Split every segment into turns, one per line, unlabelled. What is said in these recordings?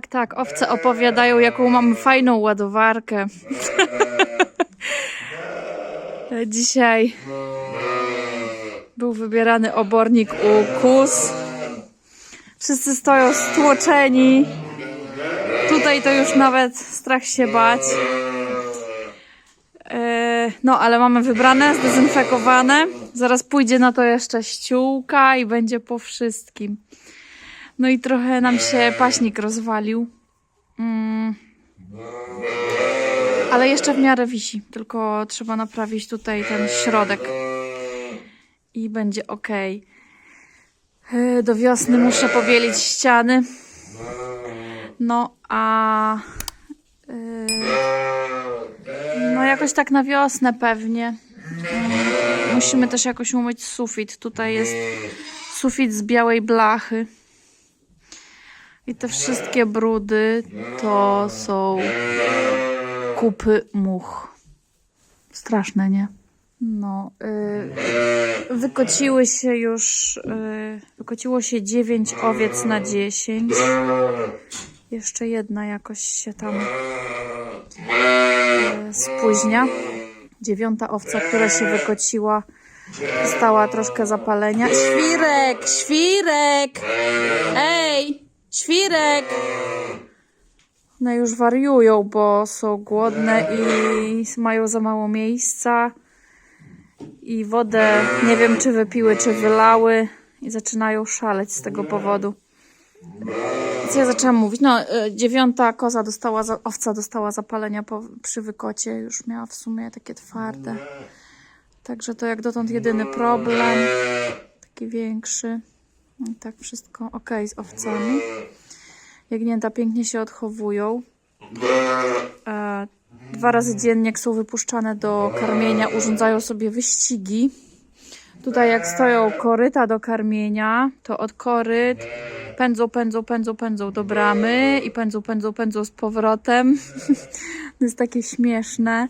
Tak, tak, owce opowiadają, jaką mam fajną ładowarkę. Dzisiaj był wybierany obornik u kus. Wszyscy stoją stłoczeni. Tutaj to już nawet strach się bać. E, No, ale mamy wybrane, zdezynfekowane. Zaraz pójdzie na to jeszcze ściółka i będzie po wszystkim. No i trochę nam się paśnik rozwalił. Mm. Ale jeszcze w miarę wisi, tylko trzeba naprawić tutaj ten środek. I będzie ok. Do wiosny muszę pobielić ściany. No a. yy, No jakoś tak na wiosnę pewnie. Musimy też jakoś umyć sufit. Tutaj jest sufit z białej blachy. I te wszystkie brudy to są kupy much. Straszne, nie? No, y, wykociły się już, y, wykociło się 9 owiec na 10. Jeszcze jedna jakoś się tam y, spóźnia. Dziewiąta owca, która się wykociła, dostała troszkę zapalenia. Świrek! Świrek! Ej! Świrek! One już wariują, bo są głodne i mają za mało miejsca. I wodę nie wiem, czy wypiły, czy wylały. I zaczynają szaleć z tego powodu. Co ja zaczęłam mówić? No, y, dziewiąta koza dostała, owca dostała zapalenia po, przy wykocie. Już miała w sumie takie twarde. Także to jak dotąd jedyny problem. Taki większy. I tak wszystko ok z owcami. Jagnięta pięknie się odchowują. E, dwa razy dziennie, jak są wypuszczane do karmienia, urządzają sobie wyścigi. Tutaj jak stoją koryta do karmienia, to od koryt pędzą, pędzą, pędzą, pędzą do bramy i pędzą, pędzą, pędzą z powrotem. to jest takie śmieszne,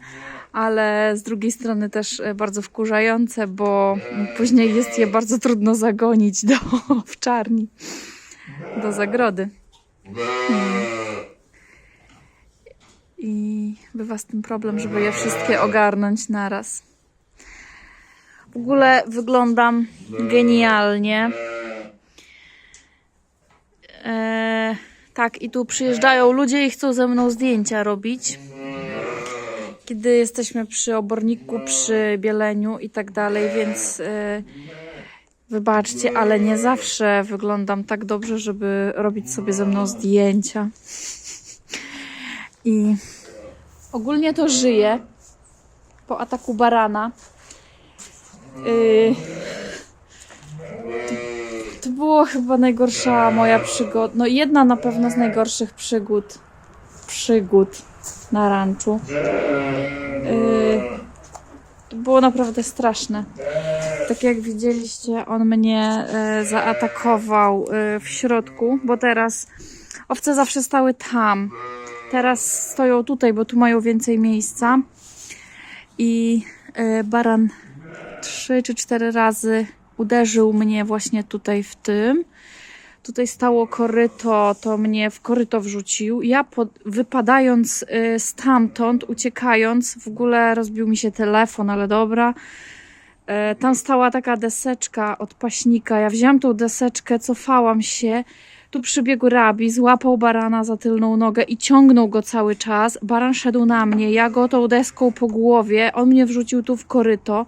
ale z drugiej strony też e, bardzo wkurzające, bo później jest je bardzo trudno zagonić do owczarni, do zagrody. I bywa z tym problem, żeby je wszystkie ogarnąć naraz. W ogóle wyglądam genialnie. E, tak, i tu przyjeżdżają ludzie i chcą ze mną zdjęcia robić. Kiedy jesteśmy przy oborniku, przy bieleniu i tak dalej, więc e, wybaczcie, ale nie zawsze wyglądam tak dobrze, żeby robić sobie ze mną zdjęcia. I ogólnie to żyję po ataku barana. To, to było chyba najgorsza moja przygoda. No jedna na pewno z najgorszych przygód. Przygód na ranczu. Yy, to było naprawdę straszne. Tak jak widzieliście, on mnie e, zaatakował e, w środku, bo teraz owce zawsze stały tam. Teraz stoją tutaj, bo tu mają więcej miejsca. I e, baran trzy czy cztery razy uderzył mnie właśnie tutaj w tym. Tutaj stało koryto, to mnie w koryto wrzucił. Ja wypadając y, stamtąd, uciekając, w ogóle rozbił mi się telefon, ale dobra. E, Tam stała taka deseczka od paśnika. Ja wzięłam tą deseczkę, cofałam się. Tu przybiegł rabi, złapał barana za tylną nogę i ciągnął go cały czas. Baran szedł na mnie, ja go tą deską po głowie, on mnie wrzucił tu w koryto.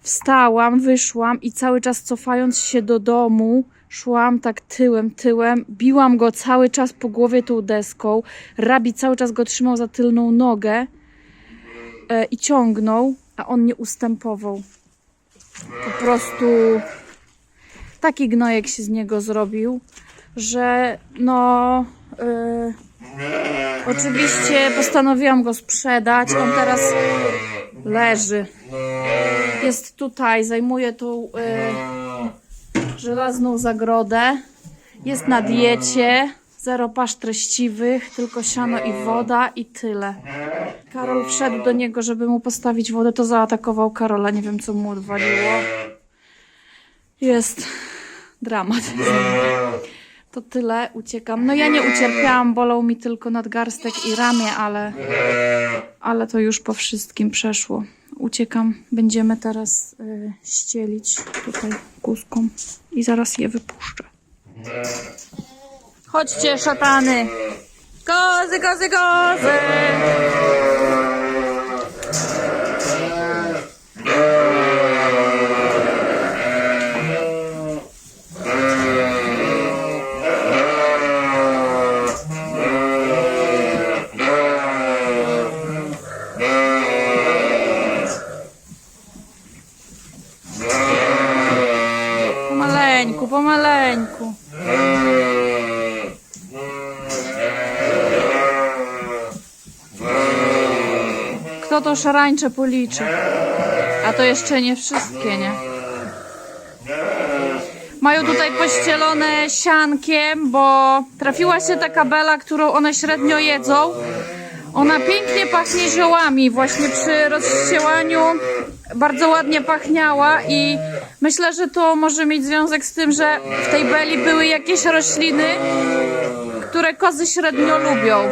Wstałam, wyszłam i cały czas cofając się do domu, szłam tak tyłem, tyłem, biłam go cały czas po głowie tą deską. Rabi cały czas go trzymał za tylną nogę e, i ciągnął, a on nie ustępował. Po prostu taki gnojek się z niego zrobił, że no. e, oczywiście postanowiłam go sprzedać. On teraz leży. Jest tutaj, zajmuje tą e, żelazną zagrodę. Jest na diecie. Zero pasz treściwych, tylko siano i woda i tyle. Karol wszedł do niego, żeby mu postawić wodę, to zaatakował Karola. Nie wiem, co mu odwaliło. Jest dramat. To tyle, uciekam. No ja nie ucierpiałam, bolał mi tylko nadgarstek i ramię, ale, ale to już po wszystkim przeszło. Uciekam. Będziemy teraz y, ścielić tutaj kózką i zaraz je wypuszczę. Chodźcie, szatany! Kozy, kozy, kozy! Pomaleńku, pomaleńku. Kto to szarańcze policzy? A to jeszcze nie wszystkie, nie? Mają tutaj pościelone siankiem, bo trafiła się taka bela, którą one średnio jedzą. Ona pięknie pachnie ziołami. Właśnie przy rozścielaniu bardzo ładnie pachniała i myślę, że to może mieć związek z tym, że w tej beli były jakieś rośliny, które kozy średnio lubią.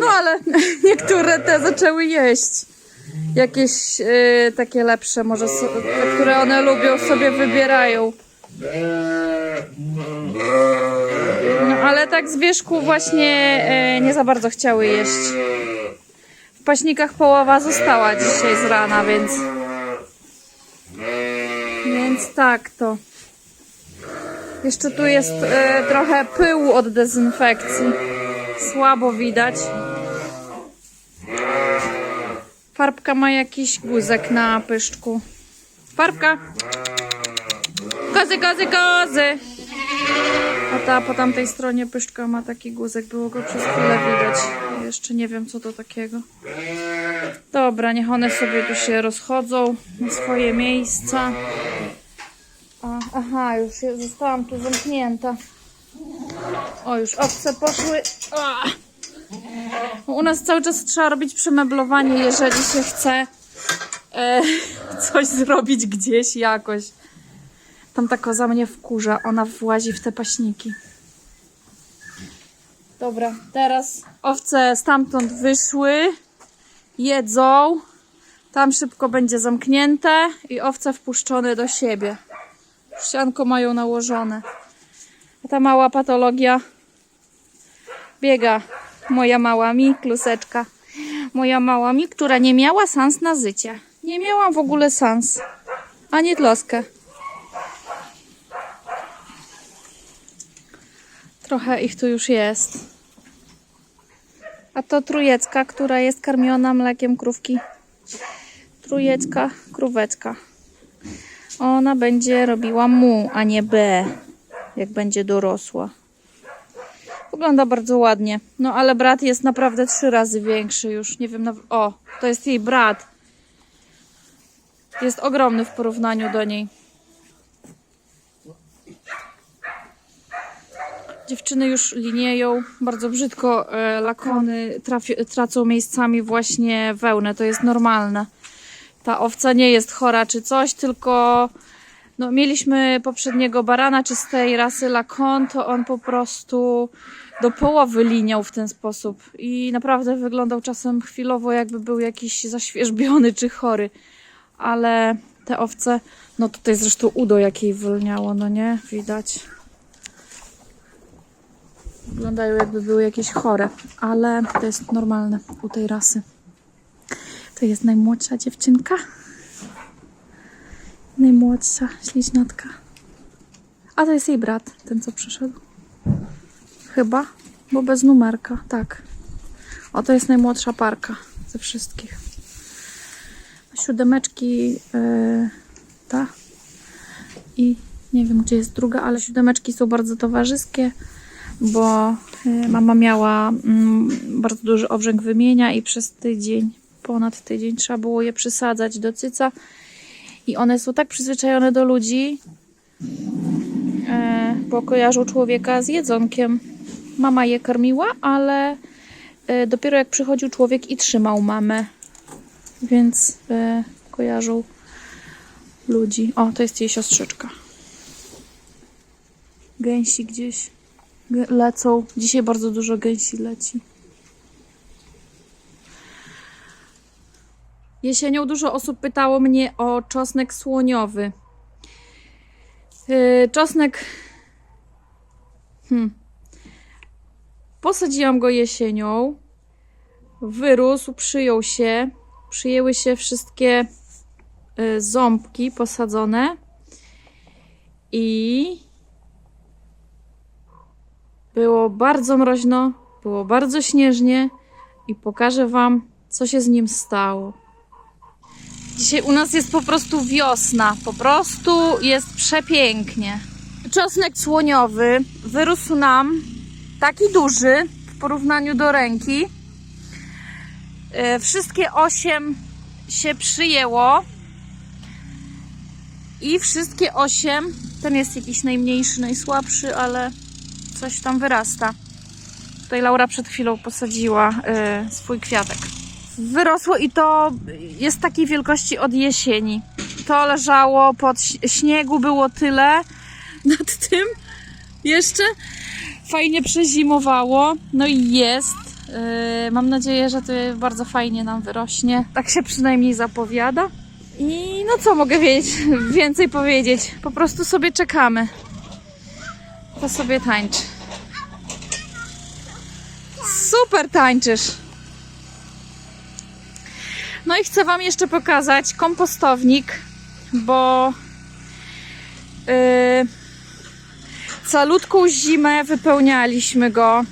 No ale niektóre te zaczęły jeść. Jakieś y, takie lepsze, może so, te, które one lubią, sobie wybierają. Tak z wierzchu właśnie e, nie za bardzo chciały jeść. W paśnikach połowa została dzisiaj z rana, więc. Więc tak to. Jeszcze tu jest e, trochę pyłu od dezynfekcji. Słabo widać. Farbka ma jakiś guzek na pyszczku. Farbka! Kozy, kozy, kozy! Ta po tamtej stronie pyszczka ma taki guzek. Było go przez chwilę widać. Jeszcze nie wiem, co to takiego. Dobra, niech one sobie tu się rozchodzą na swoje miejsca. A, aha, już zostałam tu zamknięta. O, już owce poszły. A. U nas cały czas trzeba robić przemeblowanie, jeżeli się chce e, coś zrobić gdzieś jakoś. Tam ta koza mnie wkurza, ona włazi w te paśniki. Dobra, teraz owce stamtąd wyszły, jedzą. Tam szybko będzie zamknięte i owce wpuszczone do siebie. Ścianko mają nałożone. A ta mała patologia biega. Moja mała mi, kluseczka. Moja mała mi, która nie miała sans na życie. Nie miałam w ogóle sans. Ani tloskę. Trochę ich tu już jest. A to trujecka, która jest karmiona mlekiem krówki. Trujecka, króweczka. Ona będzie robiła mu, a nie B, jak będzie dorosła. Wygląda bardzo ładnie. No ale brat jest naprawdę trzy razy większy już. Nie wiem, o, to jest jej brat. Jest ogromny w porównaniu do niej. Dziewczyny już linieją. Bardzo brzydko e, lakony trafi- tracą miejscami właśnie wełnę. To jest normalne. Ta owca nie jest chora czy coś, tylko no, mieliśmy poprzedniego barana czy z tej rasy lakon, to on po prostu do połowy liniał w ten sposób i naprawdę wyglądał czasem chwilowo jakby był jakiś zaświeżbiony czy chory, ale te owce, no tutaj zresztą udo jakiej wylniało, no nie? Widać. Wyglądają jakby były jakieś chore, ale to jest normalne u tej rasy. To jest najmłodsza dziewczynka. Najmłodsza śliźniatka. A to jest jej brat, ten co przyszedł. Chyba, bo bez numerka, tak. O, to jest najmłodsza parka ze wszystkich. Siódemeczki, yy, ta. I nie wiem, gdzie jest druga, ale siódemeczki są bardzo towarzyskie, bo yy, mama miała mm, bardzo duży obrzęk wymienia i przez tydzień, ponad tydzień trzeba było je przysadzać do cyca. I one są tak przyzwyczajone do ludzi, e, bo kojarzą człowieka z jedzonkiem. Mama je karmiła, ale e, dopiero jak przychodził człowiek i trzymał mamę, więc e, kojarzą ludzi. O, to jest jej siostrzyczka. Gęsi gdzieś lecą. Dzisiaj bardzo dużo gęsi leci. Jesienią dużo osób pytało mnie o czosnek słoniowy. Yy, czosnek. Hmm. Posadziłam go jesienią. Wyrósł, przyjął się. Przyjęły się wszystkie y, ząbki posadzone. I było bardzo mroźno, było bardzo śnieżnie i pokażę Wam, co się z nim stało. Dzisiaj u nas jest po prostu wiosna, po prostu jest przepięknie. Czosnek słoniowy wyrósł nam taki duży w porównaniu do ręki. E, Wszystkie osiem się przyjęło i wszystkie osiem, ten jest jakiś najmniejszy, najsłabszy, ale coś tam wyrasta. Tutaj Laura przed chwilą posadziła y, swój kwiatek. Wyrosło i to jest takiej wielkości od jesieni. To leżało pod śniegu, było tyle. Nad tym jeszcze fajnie przezimowało. No i jest. Y, mam nadzieję, że to bardzo fajnie nam wyrośnie. Tak się przynajmniej zapowiada. I no co mogę wiedzieć, więcej powiedzieć? Po prostu sobie czekamy. To sobie tańcz. Super tańczysz. No i chcę Wam jeszcze pokazać kompostownik, bo yy, calutką zimę wypełnialiśmy go.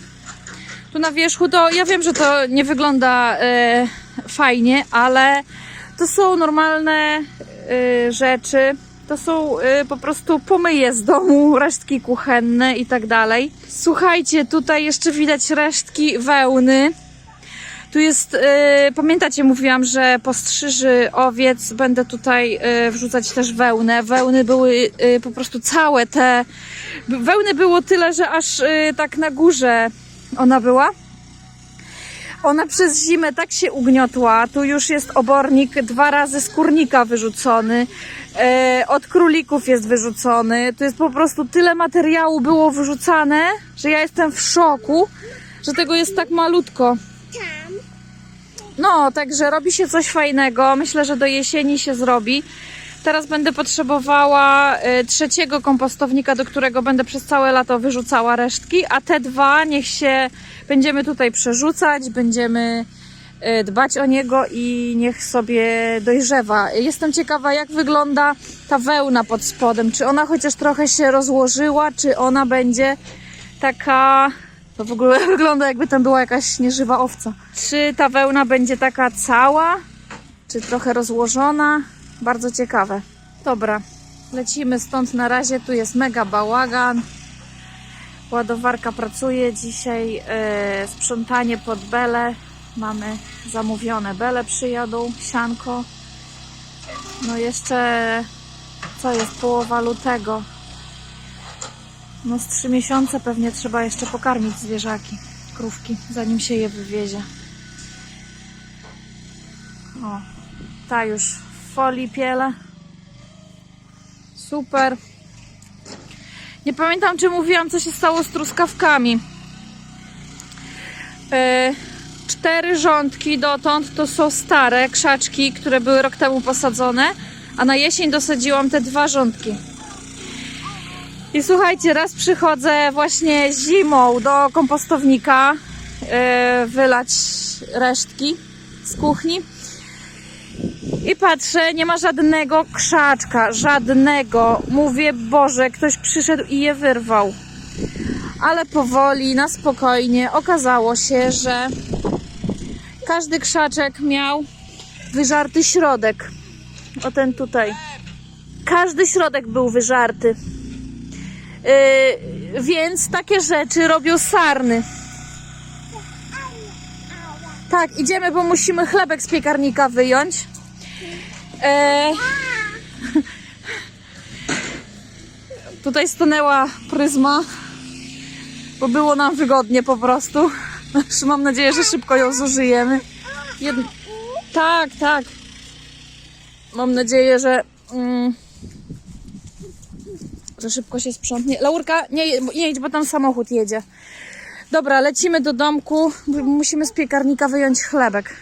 Tu na wierzchu to ja wiem, że to nie wygląda yy, fajnie, ale to są normalne yy, rzeczy. To są y, po prostu pomyje z domu, resztki kuchenne i tak dalej. Słuchajcie, tutaj jeszcze widać resztki wełny. Tu jest, y, pamiętacie, mówiłam, że po strzyży owiec będę tutaj y, wrzucać też wełnę. Wełny były y, po prostu całe te. Wełny było tyle, że aż y, tak na górze ona była. Ona przez zimę tak się ugniotła. Tu już jest obornik dwa razy z kurnika wyrzucony. E, od królików jest wyrzucony. To jest po prostu tyle materiału było wyrzucane, że ja jestem w szoku, że tego jest tak malutko. No, także robi się coś fajnego. Myślę, że do jesieni się zrobi. Teraz będę potrzebowała e, trzeciego kompostownika, do którego będę przez całe lato wyrzucała resztki, a te dwa niech się będziemy tutaj przerzucać, będziemy e, dbać o niego i niech sobie dojrzewa. Jestem ciekawa, jak wygląda ta wełna pod spodem. Czy ona chociaż trochę się rozłożyła, czy ona będzie taka. To w ogóle wygląda, jakby tam była jakaś nieżywa owca. Czy ta wełna będzie taka cała, czy trochę rozłożona? Bardzo ciekawe. Dobra, lecimy stąd na razie. Tu jest mega bałagan. Ładowarka pracuje dzisiaj. E, sprzątanie pod belę. Mamy zamówione. Bele przyjadą, sianko. No jeszcze, co jest, połowa lutego. No z trzy miesiące pewnie trzeba jeszcze pokarmić zwierzaki, krówki, zanim się je wywiezie. O, ta już folii piele. Super. Nie pamiętam, czy mówiłam, co się stało z truskawkami. E, cztery rządki dotąd to są stare krzaczki, które były rok temu posadzone, a na jesień dosadziłam te dwa rządki. I słuchajcie, raz przychodzę właśnie zimą do kompostownika e, wylać resztki z kuchni. I patrzę, nie ma żadnego krzaczka, żadnego. Mówię, Boże, ktoś przyszedł i je wyrwał. Ale powoli, na spokojnie okazało się, że każdy krzaczek miał wyżarty środek. O ten tutaj. Każdy środek był wyżarty. Yy, więc takie rzeczy robią sarny. Tak, idziemy, bo musimy chlebek z piekarnika wyjąć. E... Tutaj stanęła pryzma, bo było nam wygodnie po prostu. Mam nadzieję, że szybko ją zużyjemy. Jed... Tak, tak. Mam nadzieję, że mm, Za szybko się sprzątnie. Laurka, nie, nie idź, bo tam samochód jedzie. Dobra, lecimy do domku. Musimy z piekarnika wyjąć chlebek.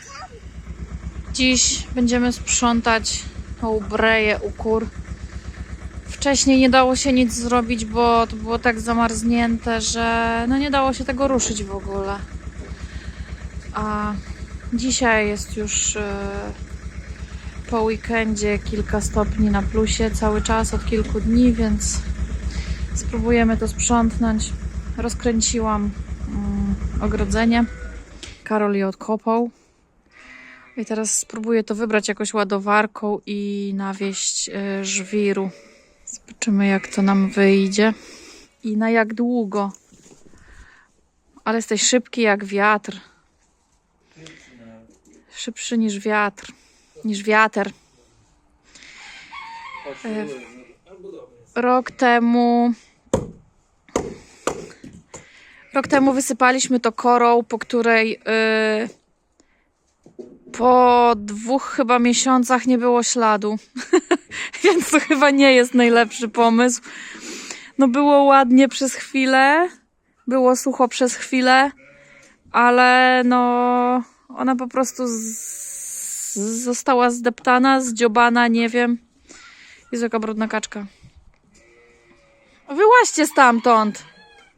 Dziś będziemy sprzątać tą breję u kur. Wcześniej nie dało się nic zrobić, bo to było tak zamarznięte, że no nie dało się tego ruszyć w ogóle. A dzisiaj jest już e, po weekendzie kilka stopni na plusie cały czas od kilku dni, więc spróbujemy to sprzątnąć. Rozkręciłam mm, ogrodzenie. Karol je odkopał. I teraz spróbuję to wybrać jakoś ładowarką i nawieść y, żwiru. Zobaczymy, jak to nam wyjdzie i na jak długo. Ale jesteś szybki jak wiatr. Szybszy niż wiatr. Niż wiatr. E, Rok temu. Rok temu wysypaliśmy to korą, po której. y, po dwóch chyba miesiącach nie było śladu. Więc to chyba nie jest najlepszy pomysł. No było ładnie przez chwilę, było sucho przez chwilę, ale no ona po prostu została zdeptana, zdziobana, nie wiem. Jest jaka brudna kaczka. Wyłaźcie stamtąd!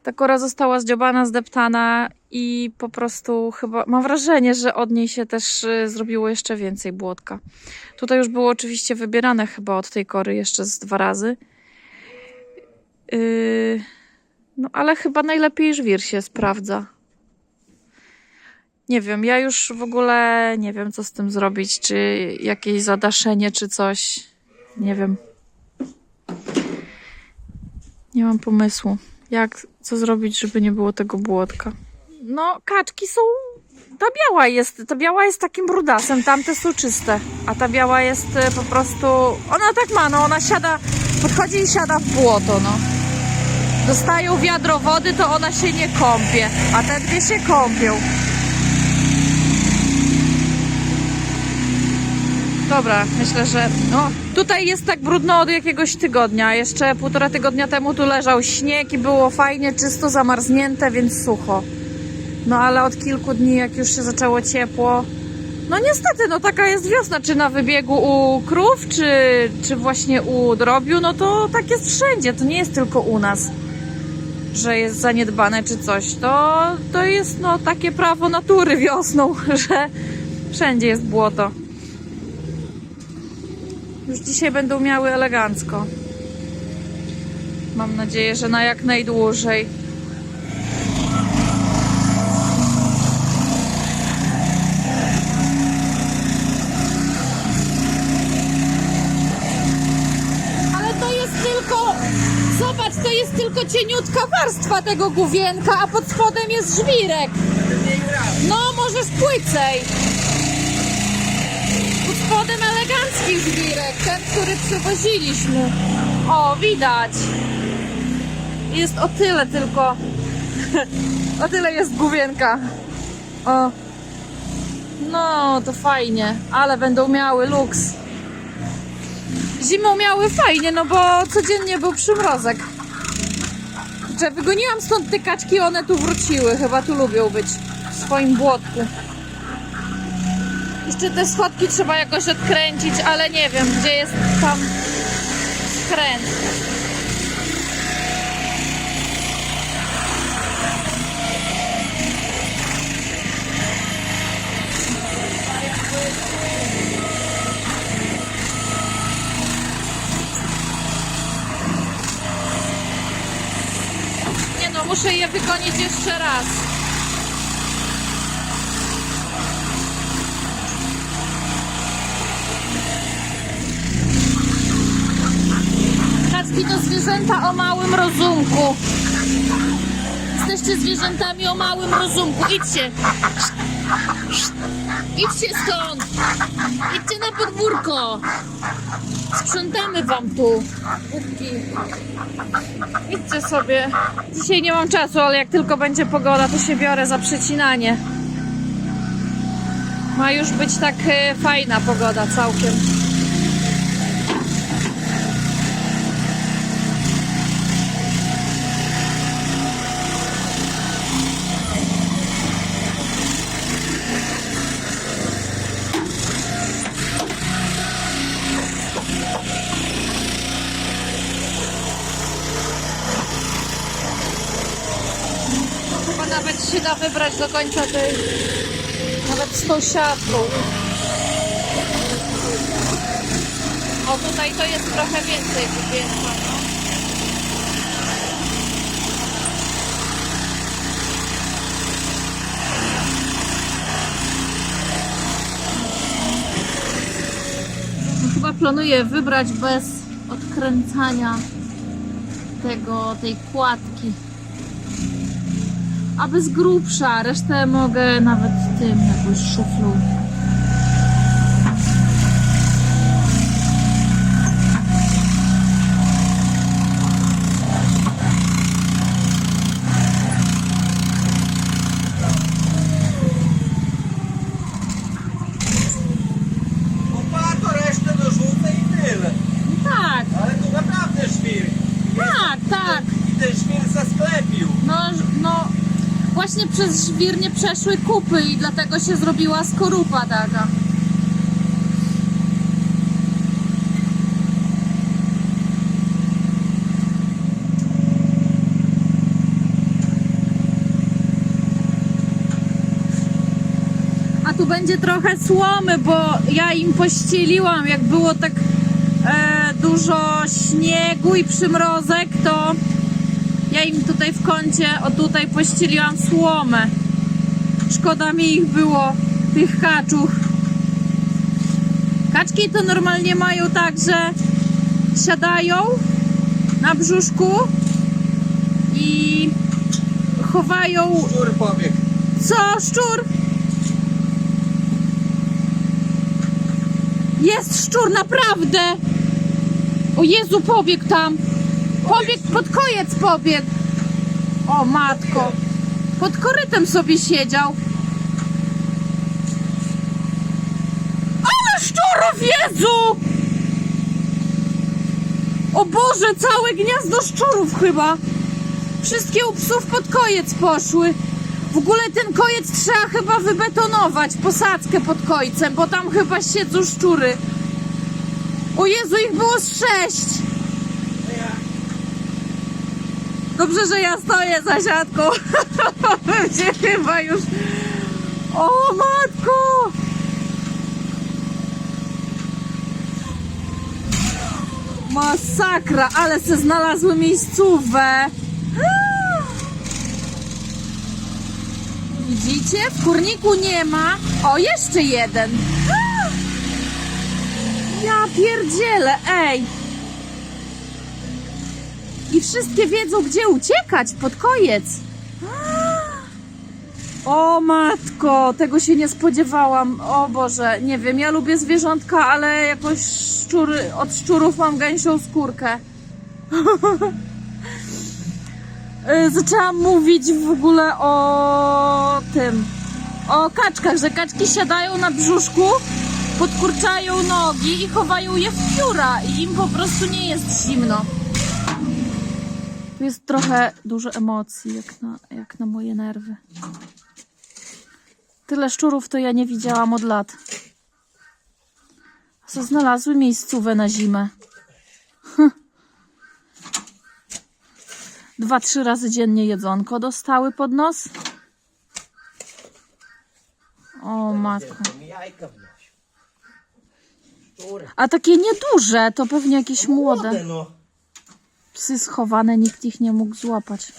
Ta kora została zdziobana, zdeptana i po prostu chyba mam wrażenie, że od niej się też y, zrobiło jeszcze więcej błotka. Tutaj już było oczywiście wybierane chyba od tej kory jeszcze z dwa razy. Yy, no ale chyba najlepiej żwir się sprawdza. Nie wiem, ja już w ogóle nie wiem, co z tym zrobić. Czy jakieś zadaszenie, czy coś. Nie wiem. Nie mam pomysłu. Jak, co zrobić, żeby nie było tego błotka? No, kaczki są. Ta biała jest, ta biała jest takim brudasem, tamte są czyste, a ta biała jest e, po prostu. Ona tak ma, no, ona siada, podchodzi i siada w błoto, no. Dostają wiadro wody, to ona się nie kąpie, a te dwie się kąpią. Dobra, myślę, że. No, tutaj jest tak brudno od jakiegoś tygodnia. Jeszcze półtora tygodnia temu tu leżał śnieg i było fajnie, czysto zamarznięte, więc sucho. No ale od kilku dni, jak już się zaczęło ciepło. No niestety, no taka jest wiosna, czy na wybiegu u krów, czy, czy właśnie u drobiu, no to tak jest wszędzie, to nie jest tylko u nas, że jest zaniedbane czy coś. To, to jest no takie prawo natury wiosną, że wszędzie jest błoto. Już dzisiaj będą miały elegancko. Mam nadzieję, że na jak najdłużej. Ale to jest tylko. Zobacz, to jest tylko cieniutka warstwa tego główienka, a pod spodem jest żwirek. No, możesz płycej. Pod elegancki żwirek, ten, który przywoziliśmy. O, widać. Jest o tyle tylko. o tyle jest główienka. O. No, to fajnie, ale będą miały luks. Zimą miały fajnie, no bo codziennie był przymrozek. Że wygoniłam stąd te kaczki, one tu wróciły. Chyba tu lubią być. W swoim błotku. Jeszcze te schodki trzeba jakoś odkręcić, ale nie wiem, gdzie jest tam skręt. Nie no, muszę je wygonić jeszcze raz. Kaczki to zwierzęta o małym rozumku. Jesteście zwierzętami o małym rozumku. Idźcie. Idźcie stąd. Idźcie na podwórko. Sprzątamy wam tu. Kubki. Idźcie sobie. Dzisiaj nie mam czasu, ale jak tylko będzie pogoda, to się biorę za przecinanie. Ma już być tak e, fajna pogoda całkiem. czy się da wybrać do końca tej, nawet z tą siatką. O, tutaj to jest trochę więcej powietrza, no. No, Chyba planuję wybrać bez odkręcania tego, tej kładki. Aby z grubsza, resztę mogę nawet tym jakoś szuflą. Tak, tak, tak.
I ten świr zasklepił.
No, no, właśnie przez żwir nie przeszły kupy i dlatego się zrobiła skorupa taka. A tu będzie trochę słomy, bo ja im pościeliłam, jak było tak e, dużo śniegu i przymrozek, to ja im tutaj w kącie, o tutaj pościeliłam słomę. Szkoda mi ich było, tych kaczuch. Kaczki to normalnie mają tak, że siadają na brzuszku i chowają...
Szczur pobiegł.
Co, szczur? Jest szczur, naprawdę! O Jezu, pobiegł tam! Pobiegł, pod koniec pobiegł! O matko! Pod korytem sobie siedział. Ale szczurów, Jezu! O Boże, całe gniazdo szczurów chyba! Wszystkie u psów pod koniec poszły. W ogóle ten kojec trzeba chyba wybetonować, posadzkę pod kojcem, bo tam chyba siedzą szczury. O Jezu, ich było sześć. Dobrze, że ja stoję za siatką. Będzie chyba już... O matko! Masakra, ale se znalazły miejscówę. Widzicie? W kurniku nie ma. O, jeszcze jeden. Ja pierdzielę, ej. I wszystkie wiedzą, gdzie uciekać pod koniec. O matko, tego się nie spodziewałam. O Boże, nie wiem, ja lubię zwierzątka, ale jakoś szczury, od szczurów mam gęsią skórkę. Zaczęłam mówić w ogóle o tym, o kaczkach, że kaczki siadają na brzuszku, podkurczają nogi i chowają je w pióra i im po prostu nie jest zimno. Tu jest trochę dużo emocji, jak na, jak na moje nerwy. Tyle szczurów to ja nie widziałam od lat. Co znalazły miejscówę na zimę. Dwa, trzy razy dziennie jedzonko dostały pod nos. O matko. A takie nieduże, to pewnie jakieś młode. Psy schowane, nikt ich nie mógł złapać.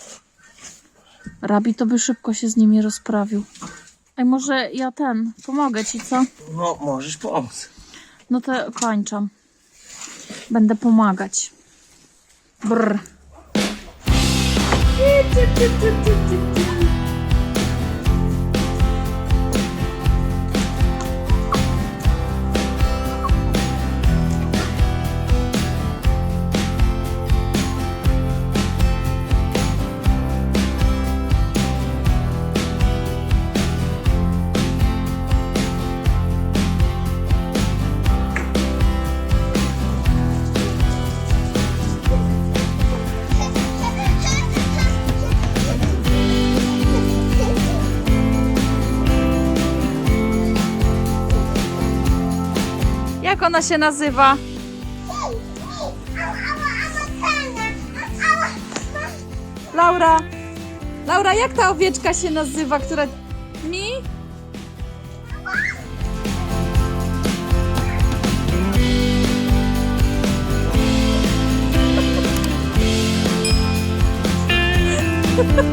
Rabi to by szybko się z nimi rozprawił. Ej, może ja ten, pomogę ci, co?
No, możesz pomóc.
No to kończam. Będę pomagać. Brr. Ona się nazywa? Laura. Laura, jak ta owieczka się nazywa, która... Mi?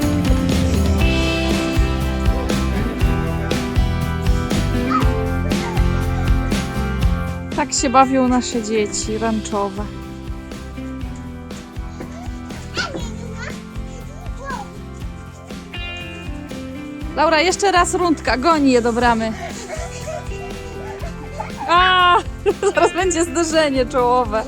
Tak się bawią nasze dzieci ranczowe. Laura, jeszcze raz rundka, goni je do bramy. A, zaraz będzie zderzenie czołowe.